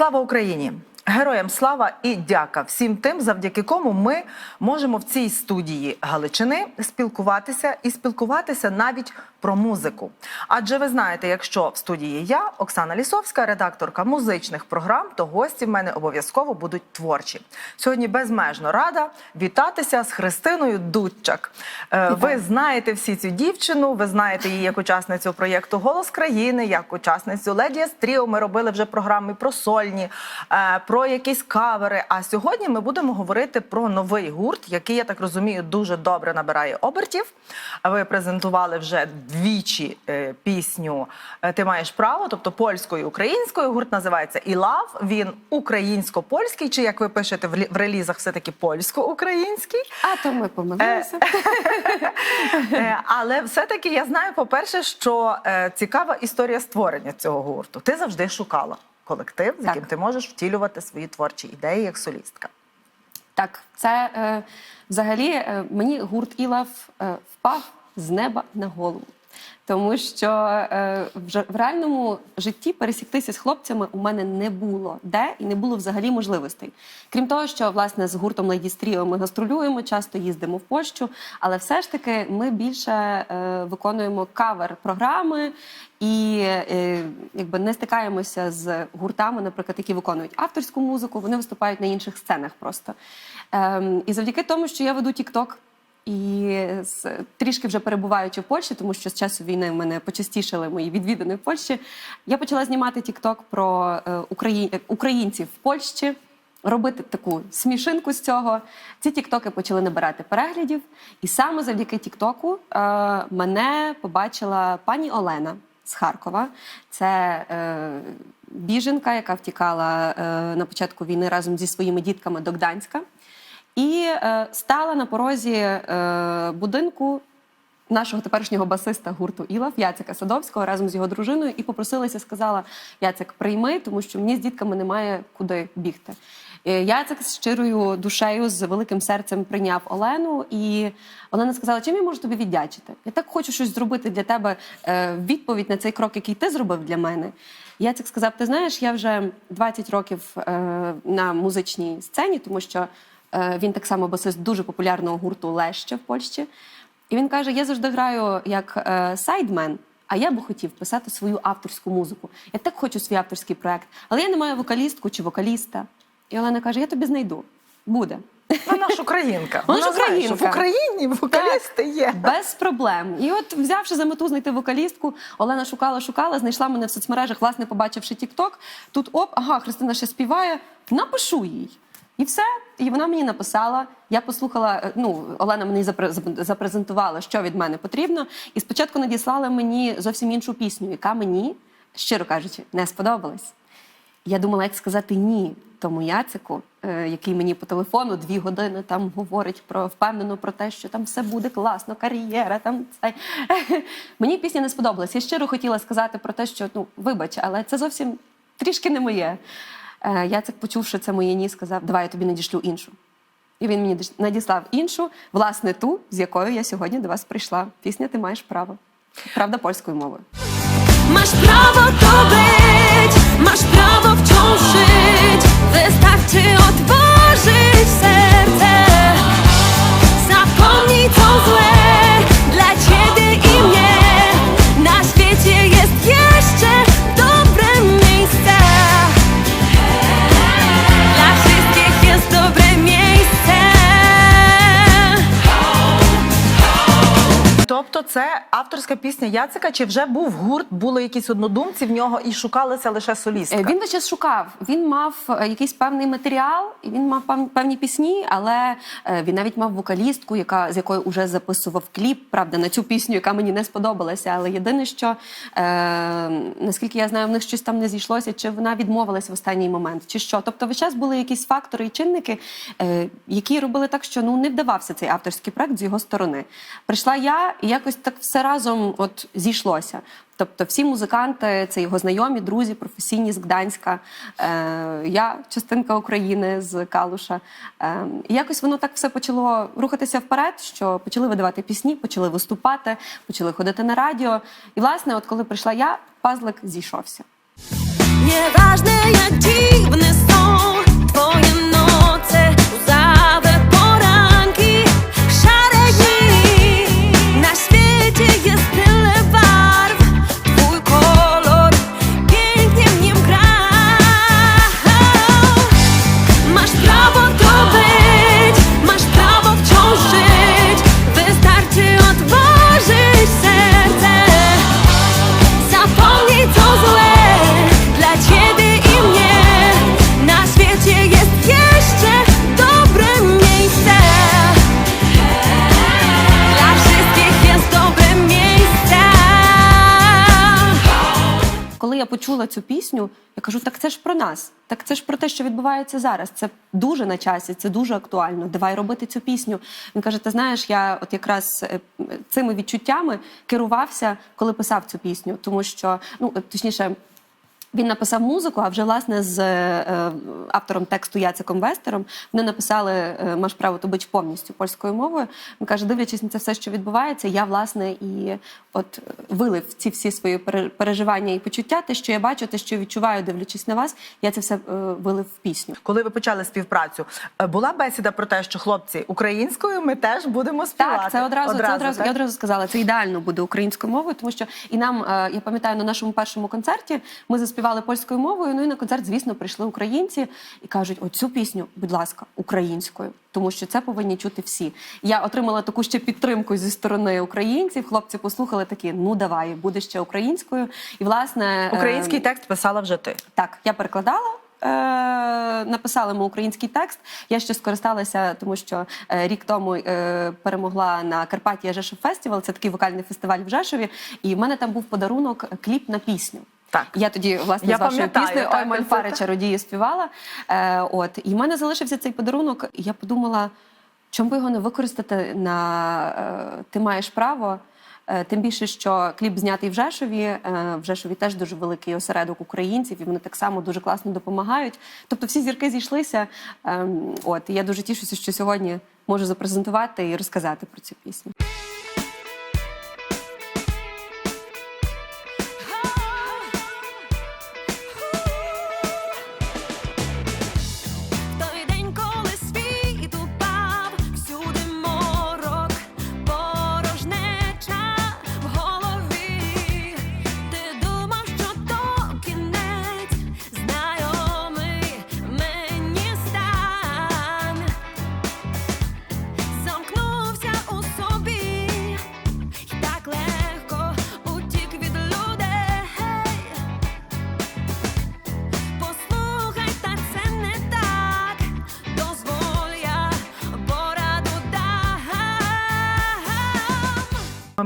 Слава Україні! Героям слава і дяка всім тим, завдяки кому ми можемо в цій студії Галичини спілкуватися і спілкуватися навіть про музику. Адже ви знаєте, якщо в студії я, Оксана Лісовська, редакторка музичних програм, то гості в мене обов'язково будуть творчі. Сьогодні безмежно рада вітатися з Христиною Дудчак. Е, Ви знаєте всі цю дівчину, ви знаєте її як учасницю проєкту Голос країни, як учасницю Леді Тріо. Ми робили вже програми про сольні, е, про якісь кавери. А сьогодні ми будемо говорити про новий гурт, який я так розумію дуже добре набирає обертів. Ви презентували вже двічі е, пісню е, Ти маєш право, тобто польською і українською. Гурт називається І лав. Він українсько-польський, чи як ви пишете в релізах, все таки польсько-український. А то ми помилилися. Е, Але все-таки я знаю, по-перше, що е, цікава історія створення цього гурту. Ти завжди шукала колектив, з Так. яким ти можеш втілювати свої творчі ідеї як солістка. Так, це е, взагалі е, мені гурт Ілав е, впав з неба на голову. Тому що е, в реальному житті пересіктися з хлопцями у мене не було де і не було взагалі можливостей. Крім того, що власне з гуртом Trio ми гастролюємо, часто їздимо в Польщу, але все ж таки ми більше е, виконуємо кавер-програми і е, якби не стикаємося з гуртами, наприклад, які виконують авторську музику, вони виступають на інших сценах просто. Ем, і завдяки тому, що я веду TikTok, і трішки вже перебуваючи в Польщі, тому що з часу війни в мене почастішали мої відвідини в Польщі. Я почала знімати TikTok про е, українців в Польщі, робити таку смішинку з цього. Ці тіктоки почали набирати переглядів, і саме завдяки Тіктоку е, мене побачила пані Олена з Харкова. Це е, біженка, яка втікала е, на початку війни разом зі своїми дітками до Гданська. І е, стала на порозі е, будинку нашого теперішнього басиста гурту Ілав Яцика Садовського разом з його дружиною і попросилася, сказала: Яцик, прийми, тому що мені з дітками немає куди бігти. Е, Яцик з щирою душею, з великим серцем прийняв Олену, і Олена сказала, чим я можу тобі віддячити? Я так хочу щось зробити для тебе е, в відповідь на цей крок, який ти зробив для мене. Яцик сказав: Ти знаєш, я вже 20 років е, на музичній сцені, тому що е, він так само басист дуже популярного гурту Леще в Польщі. І він каже: Я завжди граю як е, сайдмен. А я би хотів писати свою авторську музику. Я так хочу свій авторський проект, але я не маю вокалістку чи вокаліста. І Олена каже: Я тобі знайду. Буде. Вона ж українка. Вона ж знає, в. Україні вокалісти є. Без проблем. І от, взявши за мету знайти вокалістку, Олена шукала, шукала, знайшла мене в соцмережах, власне, побачивши TikTok. Тут оп, ага, Христина ще співає. Напишу їй. І все. І вона мені написала. Я послухала. е, Ну, Олена мені запрезентувала, що від мене потрібно. І спочатку надіслала мені зовсім іншу пісню, яка мені, щиро кажучи, не сподобалась. Я думала, як сказати ні тому Яцику, е, який мені по телефону дві години там говорить про впевнено про те, що там все буде класно, кар'єра. Там це мені пісня не сподобалась. Я щиро хотіла сказати про те, що ну вибач, але це зовсім трішки не моє. Е, Яцик, почувши це моє ні, сказав: Давай я тобі надішлю іншу. І він мені надіслав іншу, власне, ту, з якою я сьогодні до вас прийшла. Пісня Ти маєш право. Правда, польською мовою. Masz prawo to być, masz prawo wciąż żyć. Wystarczy авторська пісня Яцика, чи вже був гурт, були якісь однодумці в нього і шукалася лише солістка? Е, Він весь шукав. Він мав е, якийсь певний матеріал, він мав певні пісні, але е, він навіть мав вокалістку, яка з якою вже записував кліп. Правда, на цю пісню, яка мені не сподобалася. Але єдине, що е, наскільки я знаю, в них щось там не зійшлося, чи вона відмовилася в останній момент, чи що. Тобто, весь час були якісь фактори і чинники, е, які робили так, що ну не вдавався цей авторський проект з його сторони. Прийшла я, і якось так все разом от зійшлося. Тобто всі музиканти це його знайомі, друзі, професійні з Гданська. Е, я частинка України з Калуша. Е, і якось воно так все почало рухатися вперед, що почали видавати пісні, почали виступати, почали ходити на радіо. І власне, от коли прийшла я, пазлик зійшовся. Nieważne jak dziwne są почула цю пісню, я кажу: так це ж про нас, так це ж про те, що відбувається зараз. Це дуже на часі, це дуже актуально. Давай робити цю пісню. Він каже: Ти знаєш, я от якраз е, цими відчуттями керувався, коли писав цю пісню, тому що ну точніше. Він написав музику, а вже власне з е, автором тексту Яциком Вестером вони написали е, Маш право то бич повністю польською мовою. Він каже, дивлячись на це все, що відбувається, я власне і от вилив ці всі свої пере- переживання і почуття, те, що я бачу, те, що відчуваю, дивлячись на вас, я це все е, вилив в пісню. Коли ви почали співпрацю, е, була бесіда про те, що хлопці українською ми теж будемо співати. Так, це одразу, це одразу так? я одразу сказала. Це ідеально буде українською мовою, тому що і нам, е, я пам'ятаю, на нашому першому концерті ми заспівали польською мовою. Ну і на концерт, звісно, прийшли українці і кажуть: оцю пісню, будь ласка, українською, тому що це повинні чути всі. Я отримала таку ще підтримку зі сторони українців. Хлопці послухали такі: ну давай, буде ще українською. І власне е, Український текст писала вже ти. так, я перекладала. Е, написали ми український текст. Я ще скористалася, тому що е, рік тому перемогла на Карпатія Жешов Фестивал. Це такий вокальний фестиваль в Жешові. І в мене там був подарунок кліп на пісню. Так. Я тоді власне Я з вашою піснею Ой, Мальфари чародії співала. Е, от і в мене залишився цей подарунок. І я подумала, чому би його не використати на е, ти маєш право. Е, Тим більше, що кліп знятий в Жешові. е, В Жешові теж дуже великий осередок українців, і вони так само дуже класно допомагають. Тобто всі зірки зійшлися. Ем, От і я дуже тішуся, що сьогодні можу запрезентувати і розказати про цю пісню.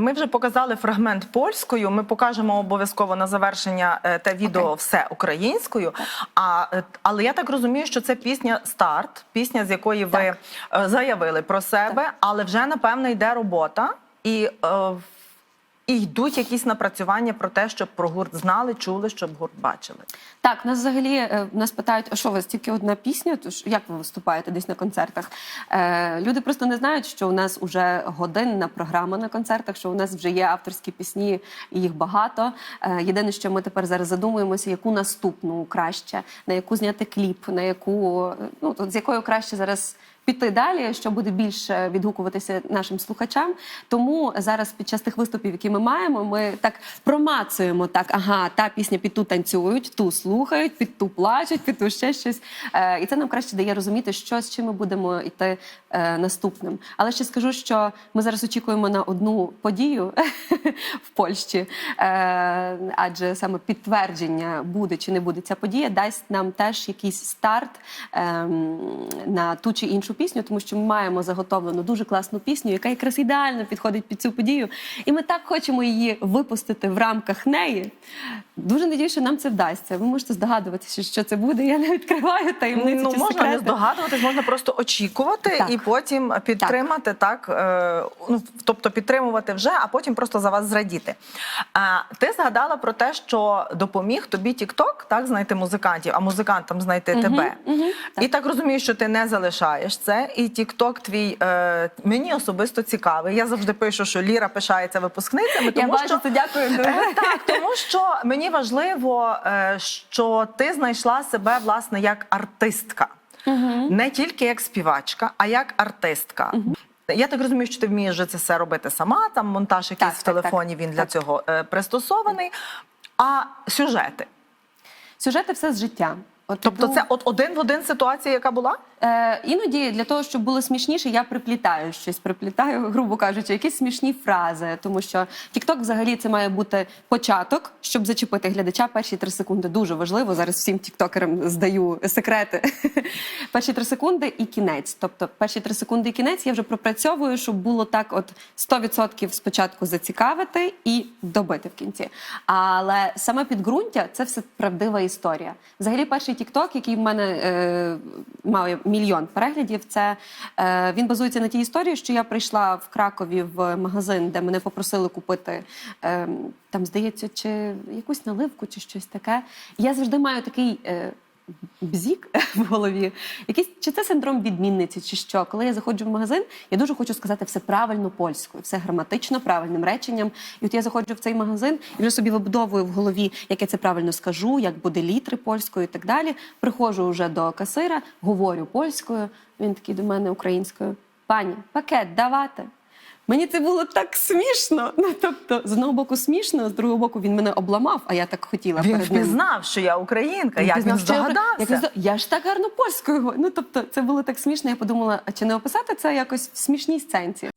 Ми вже показали фрагмент польською. Ми покажемо обов'язково на завершення е, те відео Окей. все українською. А е, але я так розумію, що це пісня старт, пісня, з якої ви е, заявили про себе, але вже напевно йде робота і. І йдуть якісь напрацювання про те, щоб про гурт знали, чули, щоб гурт бачили. Так, нас взагалі е, нас питають, а що у вас тільки одна пісня? Тож як ви виступаєте десь на концертах? Е, люди просто не знають, що у нас вже годинна програма на концертах, що у нас вже є авторські пісні, і їх багато. Е, єдине, що ми тепер зараз задумуємося, яку наступну краще, на яку зняти кліп, на яку е, ну з якою краще зараз. Піти далі, що буде більше відгукуватися нашим слухачам. Тому зараз під час тих виступів, які ми маємо, ми так промацуємо так. Ага, та пісня під ту танцюють, ту слухають, під ту плачуть, під ту ще щось. Е, і це нам краще дає розуміти, що з чим ми будемо йти наступним. Але ще скажу, що ми зараз очікуємо на одну подію в Польщі, е, адже саме підтвердження буде чи не буде ця подія, дасть нам теж якийсь старт ем, на ту чи іншу пісню, тому що ми маємо заготовлену дуже класну пісню, яка якраз ідеально підходить під цю подію. І ми так хочемо її випустити в рамках неї. Дуже надію, що нам це вдасться. Ви можете здогадуватися, що це буде. Я не відкриваю таємниці ну чи можна не здогадуватись, можна просто очікувати Так. і потім підтримати так. е, ну тобто підтримувати вже, а потім просто за вас зрадіти. А ти згадала про те, що допоміг тобі TikTok, так знайти музикантів, а музикантам знайти тебе. мгм, І так розумію, що ти не залишаєш це. І TikTok твій е, мені особисто цікавий. Я завжди пишу, що Ліра пишається випускницями, Я тому бачу, що це дякую. Е, Так, тому що мені важливо, е, що ти знайшла себе власне як артистка, не тільки як співачка, а як артистка. Я так розумію, що ти вмієш вже це все робити сама. Там монтаж якийсь Так, в так, так. телефоні він для цього е, пристосований. А сюжети, Сюжети все з життя. От тобто, іду- це от один в один ситуація, яка була? Е, іноді для того, щоб було смішніше, я приплітаю щось, приплітаю, грубо кажучи, якісь смішні фрази. Тому що TikTok взагалі це має бути початок, щоб зачепити глядача. Перші три секунди дуже важливо. Зараз всім тіктокерам здаю секрети. перші три секунди і кінець. Тобто, перші три секунди і кінець я вже пропрацьовую, щоб було так: от 100% спочатку зацікавити і добити в кінці. Але саме підґрунтя це все правдива історія. Взагалі, перший TikTok, який в мене е, має мільйон переглядів, це е, він базується на тій історії, що я прийшла в Кракові в магазин, де мене попросили купити е, там, здається, чи якусь наливку, чи щось таке. Я завжди маю такий. Е, Бзік в голові, якийсь чи це синдром відмінниці, чи що. Коли я заходжу в магазин, я дуже хочу сказати все правильно польською, все граматично, правильним реченням. І от я заходжу в цей магазин і вже собі вибудовую в голові, як я це правильно скажу, як буде літри польською і так далі. Приходжу вже до касира, говорю польською. Він такий до мене українською. Пані, пакет давати. Мені це було так смішно. Ну тобто, з одного боку смішно, з другого боку він мене обламав, а я так хотіла Він перед ним. впізнав, що я українка. Він Як він пізнав, що я як він здо- Я ж так гарно польською говорю. Ну тобто, це було так смішно. Я подумала, а чи не описати це якось в смішній сценці?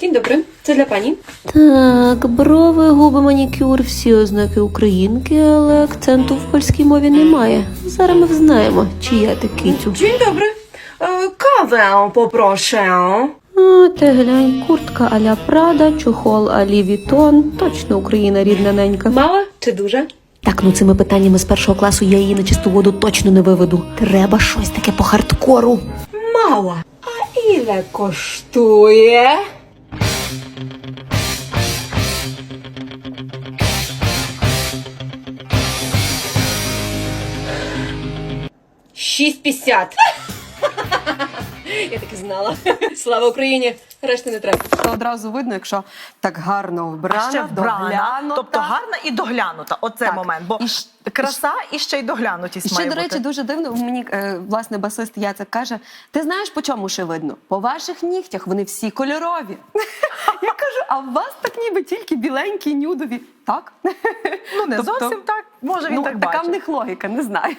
Dzień dobry, co dla pani? Так, брови, губи, манікюр, всі ознаки українки, але акценту в польській мові немає. Зараз ми взнаємо, чия ти кицю. Dzień dobry. E, kawę poproszę. А, ти глянь, куртка аля Прада, чохол алі Вітон. Точно Україна рідна ненька. Mała czy duże? Так, ну цими питаннями з першого класу я її на чисту воду точно не виведу. Треба щось таке по хардкору. Mała. A ile kosztuje? Шість п'ятдесят. Я так і знала. Слава Україні! Решти не треба. Це одразу видно, якщо так гарно вбрана, ще вбрана, доглянута. тобто гарна і доглянута. Оце Так. момент. Бо І ж- краса і ще й доглянутість ще, має до речі, бути. дуже дивно. Мені е, власне басист Яцек каже: ти знаєш, по чому ще видно? По ваших нігтях вони всі кольорові. Я кажу, а у вас так ніби тільки біленькі, нюдові. Так? Ну не Тобто, зовсім так. Може він ну, так така в них логіка, не знаю.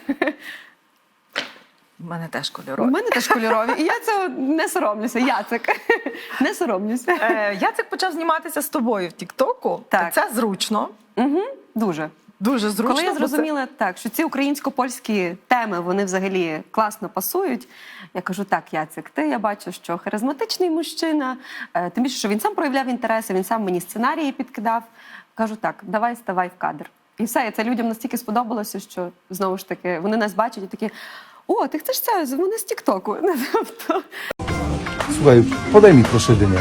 У мене теж У кольорові. мене теж кольорові, і я цього не соромлюся. Яцек. Не соромлюся. Е, Яцек почав зніматися з тобою в Тіктоку. Так. Це зручно. Угу, дуже. Дуже зручно. Коли я бо це- зрозуміла так, що ці українсько-польські теми вони взагалі класно пасують. Я кажу, так, Яцек, ти я бачу, що харизматичний мужчина, е, тим більше, що він сам проявляв інтереси, він сам мені сценарії підкидав. Кажу, так, давай ставай в кадр. І все, і це людям настільки сподобалося, що знову ж таки вони нас бачать і такі. О, ти chcesz це? Вони з Тіктоку. Тобто, Słuchaj, podaj mi proszę dynię.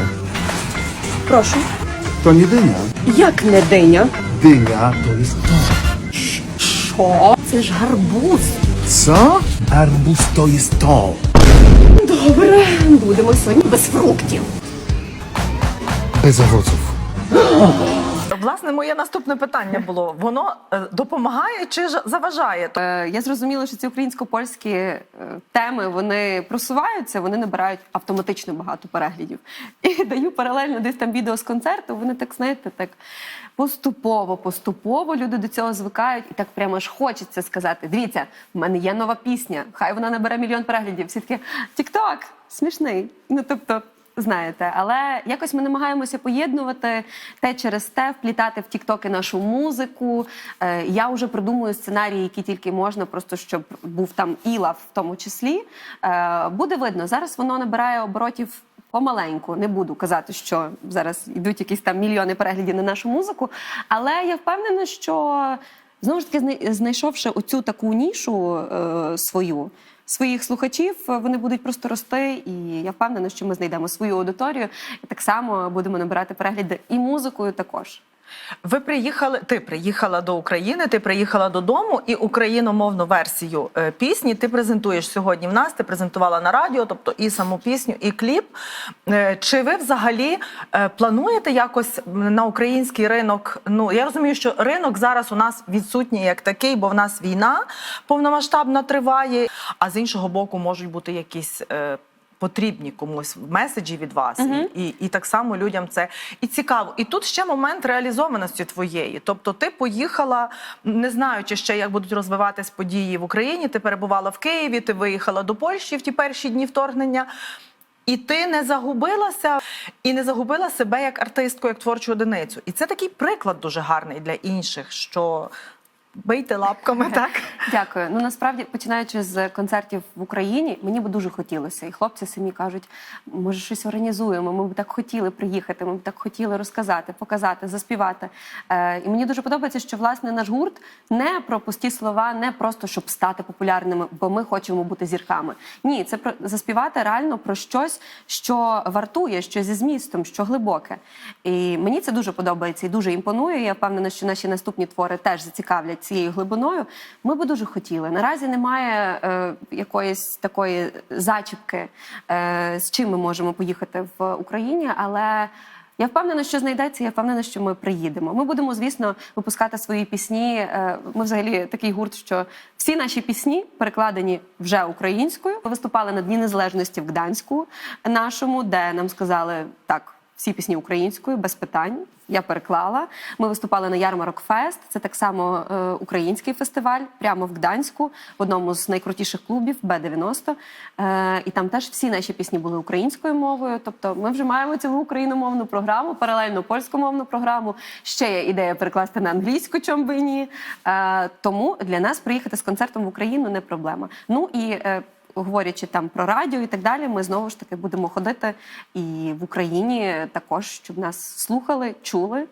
Прошу. To nie dynia. Як не диня? Dynia to jest to. Що? Це ж гарбуз. Co? Arbuz to jest to. Добре, будемо сьогодні без фруктів. Bez owoców. Власне, моє наступне питання було: воно е, допомагає чи заважає? Е, Я зрозуміла, що ці українсько-польські е, теми вони просуваються, вони набирають автоматично багато переглядів. І даю паралельно десь там відео з концерту. Вони так знаєте, так поступово, поступово люди до цього звикають, і так прямо ж хочеться сказати: дивіться, в мене є нова пісня, хай вона набере мільйон переглядів. Всі такі Тік-Ток, смішний. Ну тобто. Знаєте, але якось ми намагаємося поєднувати те через те, вплітати в тіктоки нашу музику. Е, я вже придумую сценарії, які тільки можна, просто щоб був там Іла в тому числі. Е, буде видно. Зараз воно набирає оборотів помаленьку. Не буду казати, що зараз йдуть якісь там мільйони переглядів на нашу музику. Але я впевнена, що знову ж таки, знай- знайшовши оцю таку нішу е, свою. Своїх слухачів е, вони будуть просто рости, і я впевнена, що ми знайдемо свою аудиторію. І так само будемо набирати перегляди. І музикою також. Ви приїхали, ти приїхала до України, ти приїхала додому, і україномовну версію е, пісні ти презентуєш сьогодні в нас. Ти презентувала на радіо, тобто і саму пісню, і кліп. Е, Чи ви взагалі е, плануєте якось на український ринок? Ну я розумію, що ринок зараз у нас відсутній як такий, бо в нас війна повномасштабна триває. А з іншого боку, можуть бути якісь. Потрібні комусь меседжі від вас, і, і, і так само людям це і цікаво. І тут ще момент реалізованості твоєї. Тобто, ти поїхала, не знаючи ще, як будуть розвиватись події в Україні. Ти перебувала в Києві, ти виїхала до Польщі в ті перші дні вторгнення. І ти не загубилася і не загубила себе як артистку, як творчу одиницю. І це такий приклад дуже гарний для інших, що бийте лапками, так? Дякую. Ну насправді, починаючи з концертів в Україні, мені би дуже хотілося. І хлопці самі кажуть, може, щось організуємо. Ми б так хотіли приїхати, ми б так хотіли розказати, показати, заспівати. Е, і мені дуже подобається, що власне наш гурт не про пусті слова, не просто щоб стати популярними, бо ми хочемо бути зірками. Ні, це про заспівати реально про щось, що вартує, що зі змістом, що глибоке. І мені це дуже подобається і дуже імпонує. Я впевнена, що наші наступні твори теж зацікавлять цією глибиною. Ми би дуже хотіли. Наразі немає е, якоїсь такої зачіпки, е, з чим ми можемо поїхати в Україні, але. Я впевнена, що знайдеться. Я впевнена, що ми приїдемо. Ми будемо, звісно, випускати свої пісні. Е, Ми взагалі такий гурт, що всі наші пісні перекладені вже українською. Ми виступали на Дні Незалежності в Гданську нашому, де нам сказали так. Всі пісні українською без питань. Я переклала. Ми виступали на Ярмарок Фест. Це так само е, український фестиваль, прямо в Гданську, в одному з найкрутіших клубів Б-90. Е, і там теж всі наші пісні були українською мовою. Тобто, ми вже маємо цілу україномовну програму, паралельно польськомовну програму. Ще є ідея перекласти на англійську, чом би ні. Е, тому для нас приїхати з концертом в Україну не проблема. Ну і е, говорячи там про радіо і так далі, ми знову ж таки будемо ходити і в Україні також, щоб нас слухали, чули.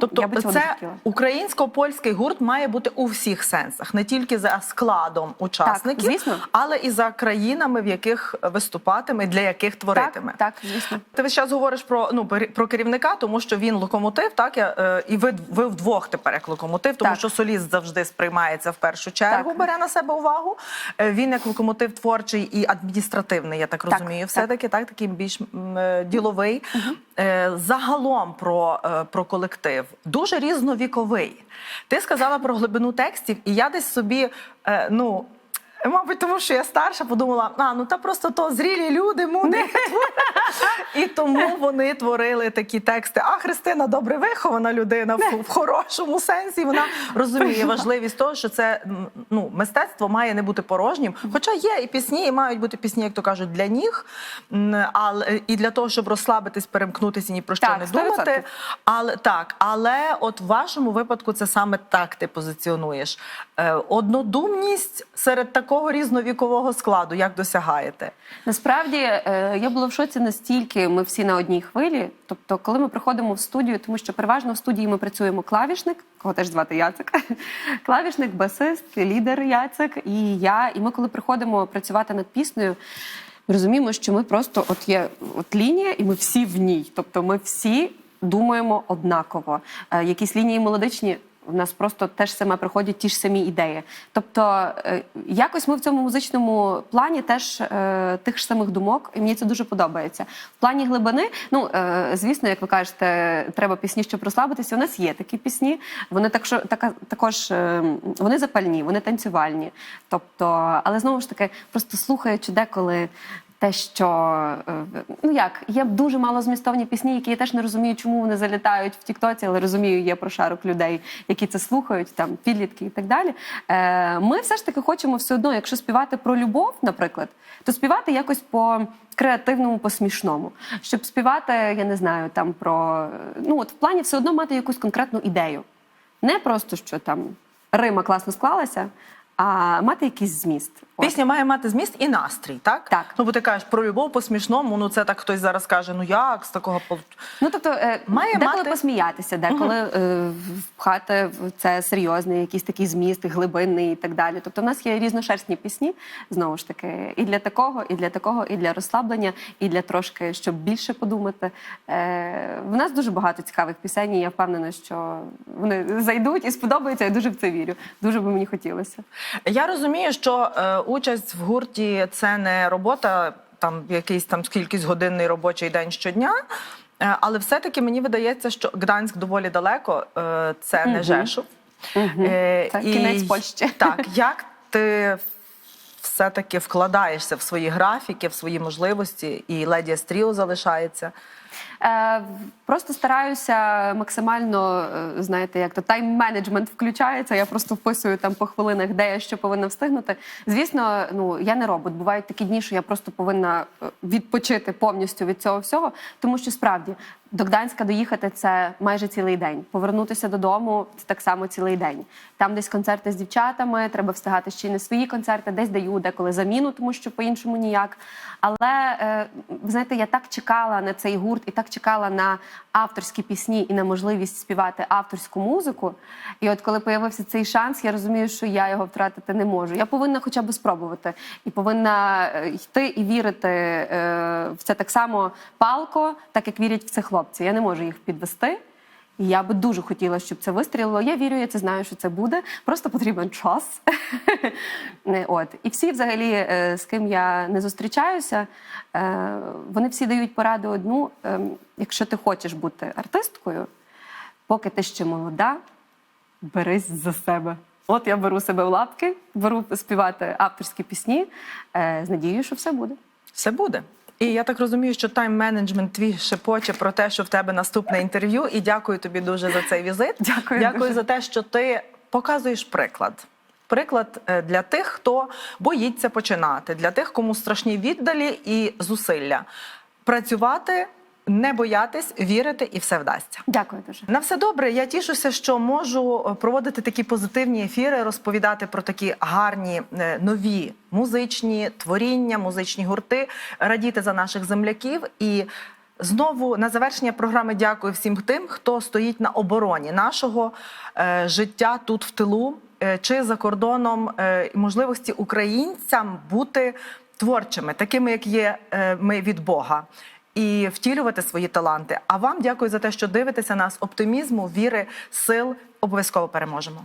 Тобто, Я би цього це дуже хотіла. українсько-польський гурт має бути у всіх сенсах, не тільки за складом учасників, звісно. але і за країнами, в яких виступатиме, для яких творитиме. Так, так, звісно. Ти весь час говориш про ну про керівника, тому що він локомотив, так я е, і ви, ви вдвох тепер як локомотив, тому Так. що соліст завжди сприймається в першу чергу, Так. бере на себе увагу. Е, Він як локомотив творчий і адміністративний, я так Так, розумію. так. Все таки так, такий більш е, діловий. Е, Загалом про, е, про колектив дуже різновіковий. Ти сказала про глибину текстів, і я десь собі е, ну. Мабуть, тому що я старша, подумала, а ну та просто то зрілі люди, мудрі. І тому вони творили такі тексти. А Христина добре вихована людина в, в хорошому сенсі. Вона розуміє важливість того, що це ну мистецтво має не бути порожнім. Хоча є і пісні, і мають бути пісні, як то кажуть, для ніг, але і для того, щоб розслабитись, перемкнутися, ні про що Так, не думати. Але так, але от в вашому випадку це саме так ти позиціонуєш. Е, однодумність серед такого різновікового складу, як досягаєте? Насправді е, я була в шоці настільки ми всі на одній хвилі. Тобто, коли ми приходимо в студію, тому що переважно в студії ми працюємо клавішник, кого теж звати Яцик, клавішник, басист, лідер Яцик і я. І ми, коли приходимо працювати над піснею. Ми розуміємо, що ми просто от є от лінія, і ми всі в ній. Тобто, ми всі думаємо однаково. Е, якісь лінії мелодичні в нас просто теж саме приходять ті ж самі ідеї. Тобто, е, якось ми в цьому музичному плані теж е, тих ж самих думок, і мені це дуже подобається. В плані глибини, ну е, звісно, як ви кажете, треба пісні, щоб розслабитися. У нас є такі пісні. Вони так, що, така, також вони запальні, вони танцювальні. Тобто, але знову ж таки, просто слухаючи деколи. Те, що е, ну як є дуже мало змістовні пісні, які я теж не розумію, чому вони залітають в Тіктоці, але розумію, є прошарок людей, які це слухають, там підлітки і так далі. Е, Ми все ж таки хочемо все одно, якщо співати про любов, наприклад, то співати якось по креативному, по смішному. Щоб співати, я не знаю, там про ну от в плані все одно мати якусь конкретну ідею. Не просто що там Рима класно склалася, а мати якийсь зміст. Пісня має мати зміст і настрій, так? Так. Ну, бо ти кажеш про любов по-смішному, ну це так хтось зараз каже, ну як з такого Ну тобто е, Має деколи мати- посміятися, деколи е, впхати в це серйозний, якийсь такий зміст, глибинний і так далі. Тобто, в нас є різношерстні пісні, знову ж таки, і для такого, і для такого, і для розслаблення, і для трошки, щоб більше подумати. Е, в нас дуже багато цікавих пісень, і я впевнена, що вони зайдуть і сподобаються. Я дуже в це вірю. Дуже би мені хотілося. Я розумію, що е, участь в гурті це не робота, там якийсь там кількість годинний робочий день щодня. е, Але все-таки мені видається, що Гданськ доволі далеко, е, це не Жешув. Е, Це кінець Польщі. Так, як ти все-таки вкладаєшся в свої графіки, в свої можливості, і Леді Стріо залишається. Е, просто стараюся максимально, е, знаєте, як то тайм-менеджмент включається. Я просто вписую там по хвилинах, де я що повинна встигнути. Звісно, ну я не робот. Бувають такі дні, що я просто повинна е, відпочити повністю від цього всього, тому що справді до Гданська доїхати це майже цілий день. Повернутися додому це так само цілий день. Там десь концерти з дівчатами, треба встигати ще й не свої концерти, десь даю деколи заміну, тому що по-іншому ніяк. Але е, ви знаєте, я так чекала на цей гурт і так чекала на авторські пісні і на можливість співати авторську музику. І от коли появився цей шанс, я розумію, що я його втратити не можу. Я повинна хоча б спробувати і повинна е, йти і вірити е, в це так само палко, так як вірять в це хлопці. Я не можу їх підвести. Я би дуже хотіла, щоб це вистрілило. Я вірю, я це знаю, що це буде. Просто потрібен час. Е, От і всі, взагалі, е, з ким я не зустрічаюся, е, вони всі дають пораду одну: ем, якщо ти хочеш бути артисткою, поки ти ще молода, берись за себе. От я беру себе в лапки, беру співати авторські пісні е, з надією, що все буде. Все буде. І я так розумію, що тайм-менеджмент твій шепоче про те, що в тебе наступне інтерв'ю. І дякую тобі дуже за цей візит. Дякую Дякую дуже. за те, що ти показуєш приклад. Приклад е, для тих, хто боїться починати, для тих, кому страшні віддалі і зусилля. Працювати, не боятись, вірити, і все вдасться. Дякую дуже. На все добре. Я тішуся, що можу е, проводити такі позитивні ефіри, розповідати про такі гарні е, нові музичні творіння, музичні гурти, радіти за наших земляків і. Знову на завершення програми дякую всім тим, хто стоїть на обороні нашого е, життя тут в тилу е, чи за кордоном е, можливості українцям бути творчими, такими як є е, ми від Бога і втілювати свої таланти. А вам дякую за те, що дивитеся нас оптимізму, віри, сил. Обов'язково переможемо.